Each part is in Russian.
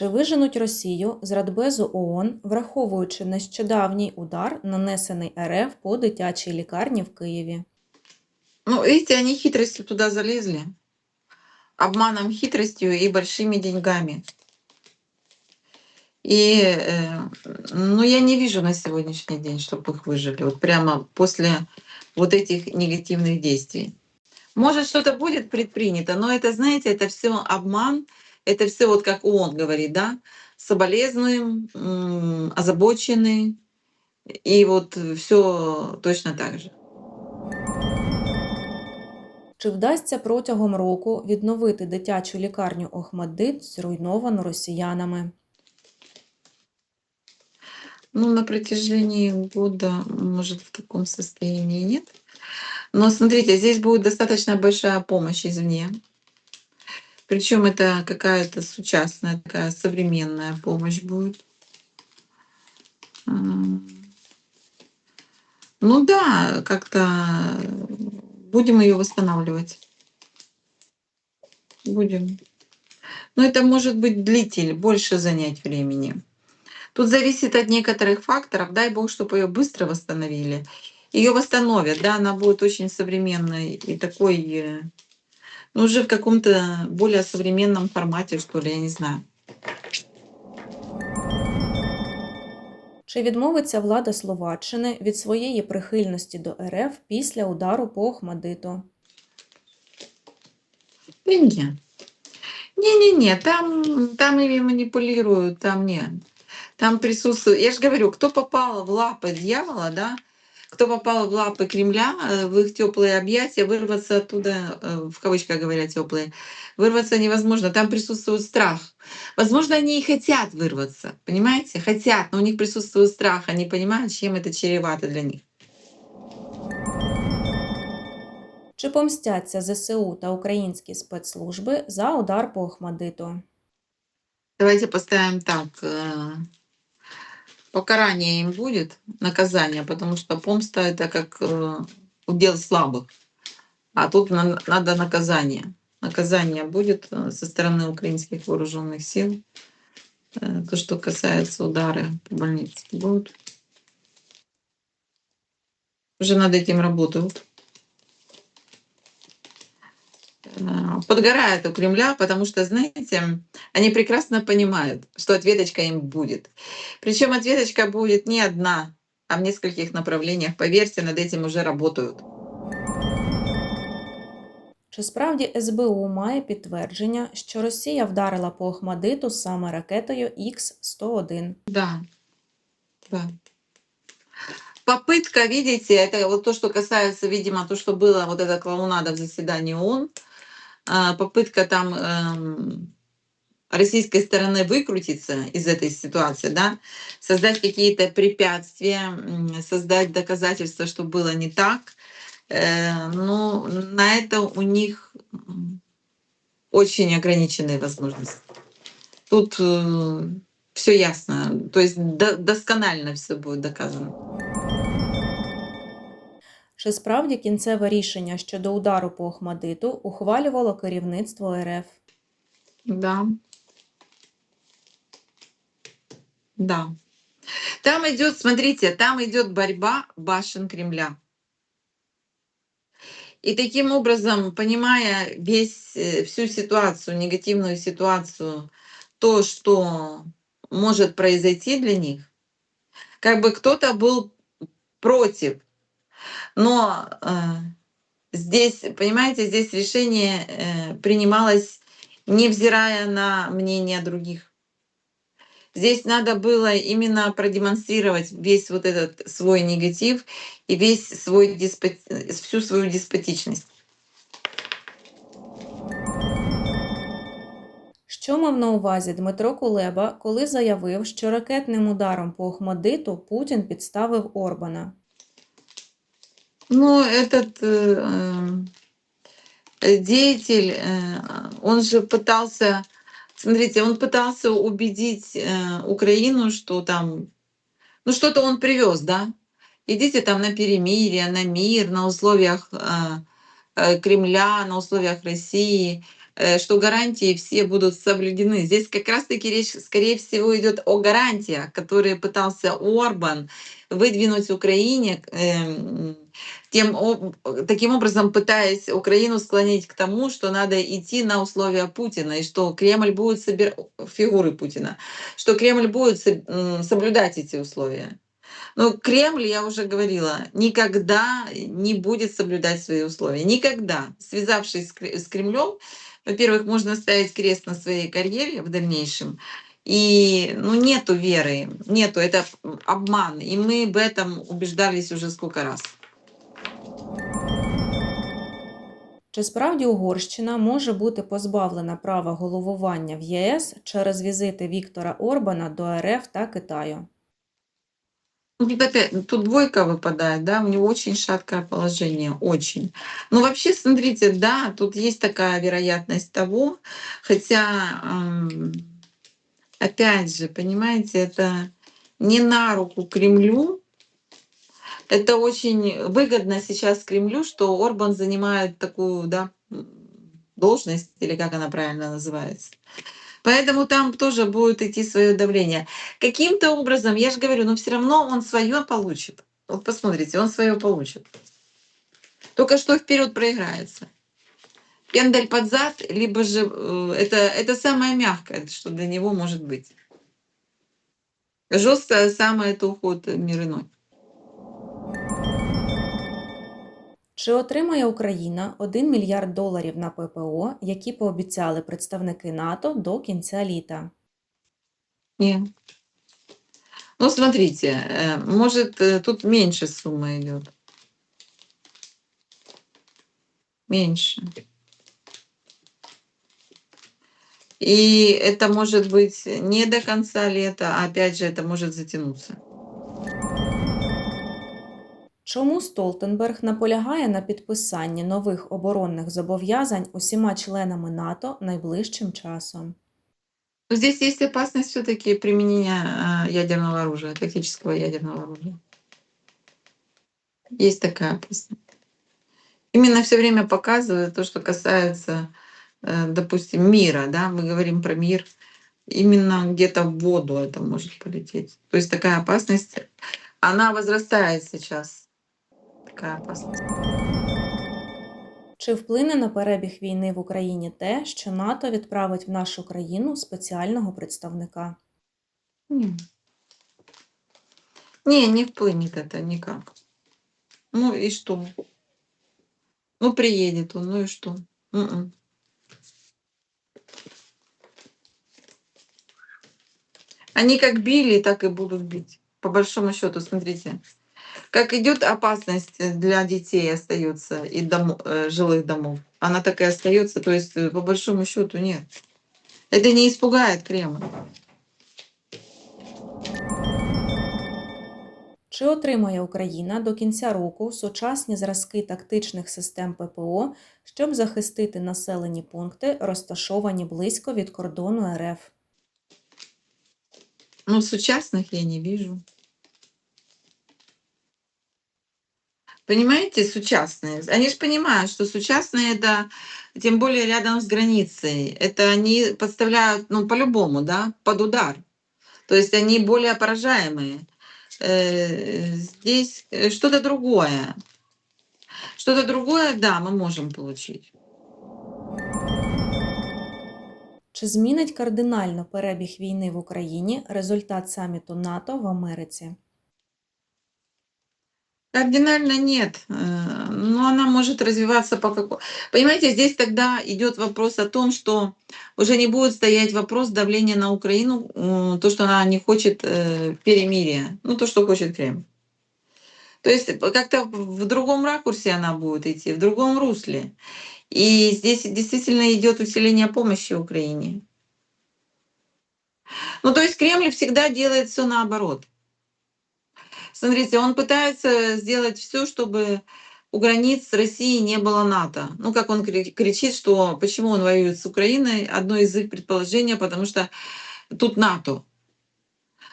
Чи виженуть Росію з Радбезу ООН, враховуючи нещодавній удар, нанесений РФ по дитячій лікарні в Києві? Ну, видите, они хитростью туда залезли. Обманом, хитростью и большими деньгами. И, э, ну, я не вижу на сегодняшний день, чтобы их выжили. Вот прямо после вот этих негативных действий. Может, что-то будет предпринято, но это, знаете, это все обман, это все вот как ООН говорит, да, соболезнуем, м, озабочены, и вот все точно так же. Чи вдасться протягом року відновити дитячу лікарню Охмаддит, зруйновану росіянами? Ну, на протяжении года, может, в таком состоянии нет. Но смотрите, здесь будет достаточно большая помощь извне. Причем это какая-то сучасная, такая современная помощь будет. Ну да, как-то будем ее восстанавливать. Будем. Но это может быть длитель, больше занять времени. Тут зависит от некоторых факторов. Дай бог, чтобы ее быстро восстановили. Ее восстановят, да, она будет очень современной и такой, ну, уже в каком-то более современном формате, что ли, я не знаю. Чи відмовиться влада Словаччини від своєї прихильності до РФ після удару по Охмадиту? Не. Не-не-не, там, там ими манипулируют, там нет. Там присутствует, я же говорю, кто попал в лапы дьявола, да, кто попал в лапы Кремля, э, в их теплые объятия, вырваться оттуда, э, в кавычках говоря, теплые, вырваться невозможно. Там присутствует страх. Возможно, они и хотят вырваться, понимаете? Хотят, но у них присутствует страх, они понимают, чем это чревато для них. Чи помстяться ЗСУ та українські спецслужби за удар по Охмадиту? Давайте поставим так. Покарание им будет, наказание, потому что помста это как э, удел слабых. А тут на- надо наказание. Наказание будет э, со стороны украинских вооруженных сил. Э, То, что касается удары по больнице, будут. Уже над этим работают. Э, Подгорает у Кремля, потому что, знаете, они прекрасно понимают, что ответочка им будет. Причем ответочка будет не одна, а в нескольких направлениях. Поверьте, над этим уже работают. Чи справді СБУ має підтвердження, що Росія вдарила по Охмадиту саме ракетою Х-101? Да, да. Попытка, видите, это вот то, что касается, видимо, то, что было вот эта клоунада в заседании ООН, а, попытка там эм, российской стороны выкрутиться из этой ситуации, да, создать какие-то препятствия, создать доказательства, что было не так. Э, Ну, на это у них очень ограниченные возможности. Тут все ясно, то есть до- досконально все будет доказано. Чи справді кінцеве рішення щодо удару по Охмадиту ухвалювало керівництво РФ? Да. Да. Там идет, смотрите, там идет борьба башен Кремля. И таким образом, понимая весь, э, всю ситуацию, негативную ситуацию, то, что может произойти для них, как бы кто-то был против. Но э, здесь, понимаете, здесь решение э, принималось, невзирая на мнение других. Здесь надо было именно продемонстрировать весь вот этот свой негатив и весь свой деспот... всю свою деспотичность. Що мав на увазі Дмитро Кулеба, коли заявив, що ракетним ударом по Охмадиту Путін підставив Орбана? Ну, этот э, э, деятель, э, он же пытался, смотрите, он пытался убедить э, Украину, что там, ну что-то он привез, да? Идите там на перемирие, на мир, на условиях э, э, Кремля, на условиях России. э, что гарантии все будут соблюдены. Здесь как раз-таки речь, скорее всего, идет о гарантиях, которые пытался Орбан выдвинуть Украине, эм, тем, таким образом пытаясь Украину склонить к тому, что надо идти на условия Путина, и что Кремль будет собирать фигуры Путина, что Кремль будет соблюдать эти условия. Но Кремль, я уже говорила, никогда не будет соблюдать свои условия. Никогда. Связавшись с Кремлем, во-первых, можно ставить крест на своей карьере в дальнейшем. И ну, нету веры, нету, это обман. И мы в этом убеждались уже сколько раз. Чи справді Угорщина може бути позбавлена права головування в ЄС через візити Віктора Орбана до РФ та Китаю? Ну, тут, двойка выпадает, да, у него очень шаткое положение, очень. Но вообще, смотрите, да, тут есть такая вероятность того, хотя, опять же, понимаете, это не на руку Кремлю, это очень выгодно сейчас Кремлю, что Орбан занимает такую, да, должность, или как она правильно называется. Поэтому там тоже будет идти свое давление. Каким-то образом, я же говорю, но все равно он свое получит. Вот посмотрите, он свое получит. Только что вперед проиграется. Пендель под зад, либо же э, это, это самое мягкое, что для него может быть. Жесткое самое это уход мир иной. Чи отримає Україна 1 мільярд доларів на ППО, які пообіцяли представники НАТО до кінця літа? Нет. Ну, смотрите, э, может, э, тут меньше сумма идет. Меньше. И это может быть не до конца лета, а опять же, это может затянуться. Чому Столтенберг наполягає на підписанні нових оборонних зобов'язань усіма членами НАТО найближчим часом? Ну, здесь есть опасность все-таки применения ядерного оружия, тактического ядерного оружия. Есть такая опасность. Именно все время показывает то, что касается, э, допустим, мира, да, мы говорим про мир, именно где-то в воду это может полететь. То есть такая опасность, она возрастает сейчас така опасність. Чи вплине на перебіг війни в Україні те, що НАТО відправить в нашу країну спеціального представника? Ні. Не, не вплинет это никак. Ну и что? Ну, приедет он, ну и что? М-м. Они как били, так и будут бить. По большому счету, смотрите Как идет опасность для детей остается и дом, э, жилых домов, она такая остается, то есть э, по большому счету нет. Это не испугает Кремль. Чи отримає Україна до кінця року сучасні зразки тактичних систем ППО, щоб захистити населені пункти, розташовані близько від кордону РФ? Ну, сучасних я не вижу. Понимаете, сучастные. Они же понимают, что сучастные это тем более рядом с границей. Это они подставляют, ну, по-любому, да, под удар. То есть они более поражаемые. Э, здесь э, что-то другое. Что-то другое, да, мы можем получить. Чи змінить кардинально перебіг війни в Україні результат саміту НАТО в Америці? Кардинально нет, э, но она может развиваться по какому... Понимаете, здесь тогда идет вопрос о том, что уже не будет стоять вопрос давления на Украину, то, что она не хочет э, перемирия, ну то, что хочет Кремль. То есть как-то в другом ракурсе она будет идти, в другом русле. И здесь действительно идет усиление помощи Украине. Ну, то есть Кремль всегда делает все наоборот. Смотрите, он пытается сделать все, чтобы у границ России не было НАТО. Ну, как он кричит, что почему он воюет с Украиной, одно из их предположений, потому что тут НАТО.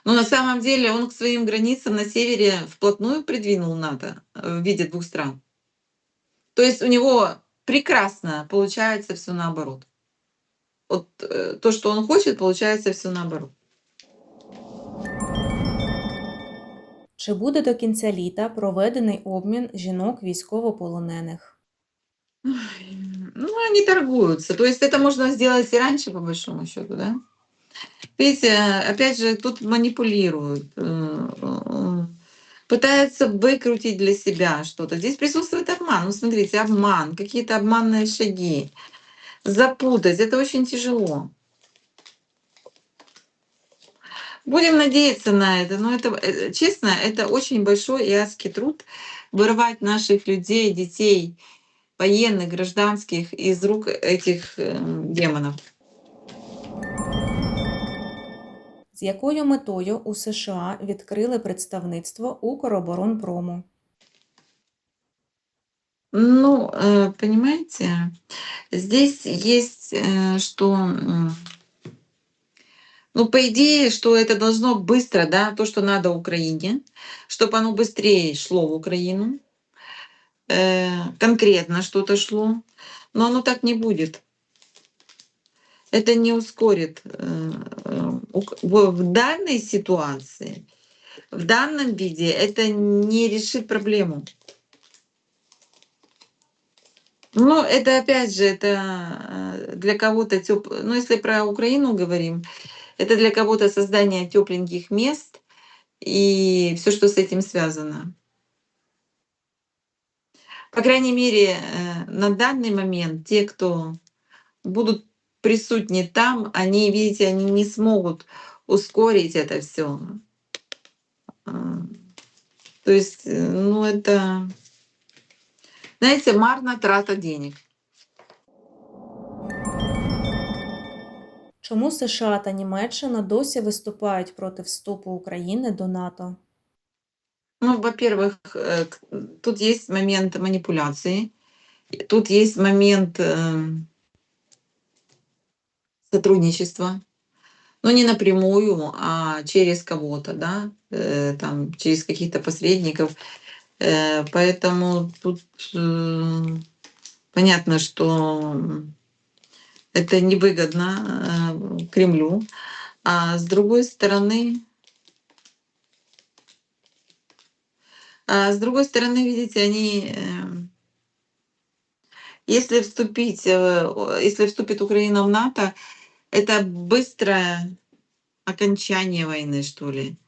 Но на самом деле он к своим границам на севере вплотную придвинул НАТО в виде двух стран. То есть у него прекрасно получается все наоборот. вот э, то, что он хочет, получается все наоборот. Чи буде до кінця літа проведений обмін жінок військовополонених? Ой, Ну, они торгуются. То есть это можно сделать и раньше, по большому счету, да? Видите, опять же, тут манипулируют, э, э, пытаются выкрутить для себя что-то. Здесь присутствует обман. Ну, смотрите, обман, какие-то обманные шаги. Запутать, это очень тяжело. Будем надеяться на это. Но это, э, честно, это очень большой и адский труд вырывать наших людей, детей, военных, гражданских из рук этих э, демонов. З якою метою у США відкрили представництво Укроборонпрому? Ну, понимаете, здесь есть что, ну, по идее, что это должно быстро, да, то, что надо Украине, чтобы оно быстрее шло в Украину, э, конкретно что-то шло, но оно так не будет. Это не ускорит. э, э, В данной ситуации, в данном виде это не решит проблему. Ну, это опять же, это э, для кого-то теп... Ну, если про Украину говорим, это для кого-то создание тепленьких мест и все, что с этим связано. По крайней мере, э, на данный момент те, кто будут присутни там, они, видите, они не смогут ускорить это все. То есть, э, ну, это, знаете, марна трата денег. Чому США та Німеччина досі виступають проти вступу України до НАТО? Ну, во-первых, э, к- тут есть момент манипуляции, и тут есть момент э, сотрудничества. Ну, не напрямую, а через кого-то, да, э, там, через каких-то посредников. Э, Поэтому тут э, понятно, что это невыгодно э, Кремлю. А с другой стороны, А с другой стороны, видите, они, э, если вступить, э, если вступит Украина в НАТО, это быстрое окончание войны, что ли.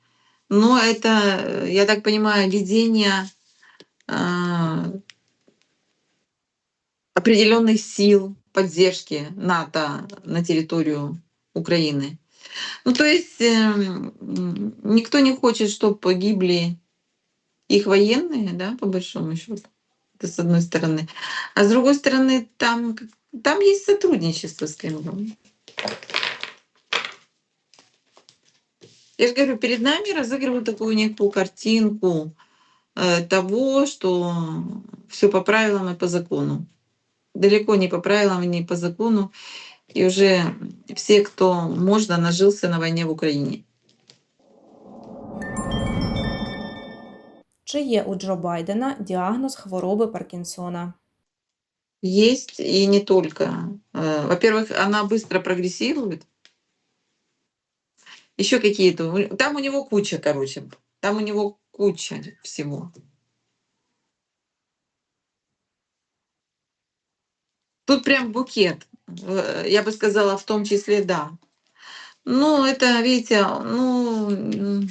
Но это, э, я так понимаю, ведение а, определенных сил поддержки НАТО на территорию Украины. Ну, то есть эм, никто не хочет, чтобы погибли их военные, да, по большому счету. Это с одной стороны. А с другой стороны, там, там есть сотрудничество с Кремлем. Я же говорю, перед нами разыгрывают такую некую картинку э, того, что все по правилам и по закону Далеко не по правилам и не по закону. И уже все, кто можно, нажился на войне в Украине. Чи є у Джо Байдена діагноз хвороби Паркінсона? Есть и не только. Э, Во-первых, она быстро прогрессирует. Еще какие-то. у- Там у него куча, короче. Там у него куча всего. Тут прям букет. Я бы сказала, в том числе, да. Ну, это, видите, ну,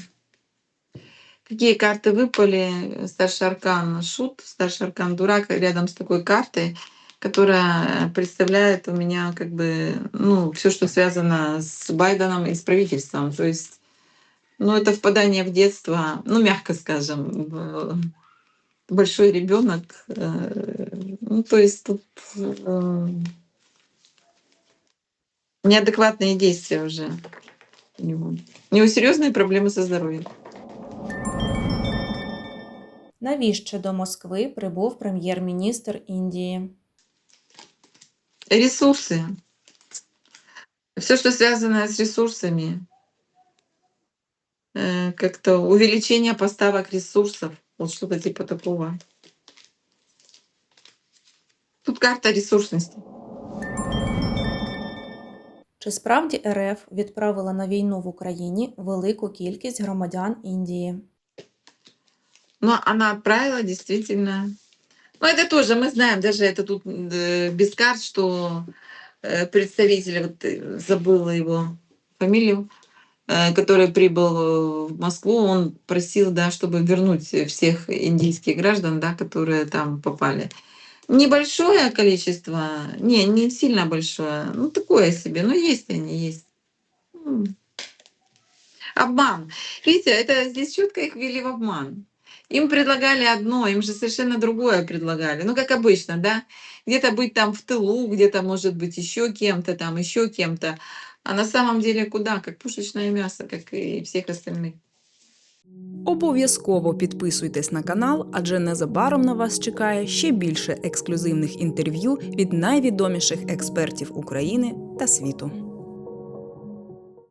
какие карты выпали. Старший аркан шут, старший аркан дурак рядом с такой картой, которая представляет у меня как бы, ну, все, что связано с Байденом и с правительством. То есть, ну, это впадание в детство, ну, мягко скажем, большой ребенок. Ну, то есть тут э, неадекватные действия уже у него. У него серьезные проблемы со здоровьем. Навіщо до Москви прибув прем'єр-міністр Індії? Ресурсы. Все, что связано с ресурсами. Э, Как-то увеличение поставок ресурсов. Вот что-то типа такого. Тут карта ресурсности. Чи справді РФ відправила на війну в Україні велику кількість громадян Індії? Но она отправила действительно. Ну, это тоже мы знаем, даже это тут э, без карт, что э, представитель, вот э, забыла его фамилию, э, который прибыл э, в Москву, он просил, да, чтобы вернуть всех индийских граждан, да, которые там попали. Небольшое количество, не, не сильно большое, ну такое себе, но есть они, есть. Обман. Видите, это здесь четко их ввели в обман. Им предлагали одно, им же совершенно другое предлагали. Ну, как обычно, да? Где-то быть там в тылу, где-то, может быть, еще кем-то, там еще кем-то. А на самом деле куда? Как пушечное мясо, как и всех остальных. Обов'язково підписуйтесь на канал, адже незабаром на вас чекає ще більше ексклюзивних інтерв'ю від найвідоміших експертів України та світу.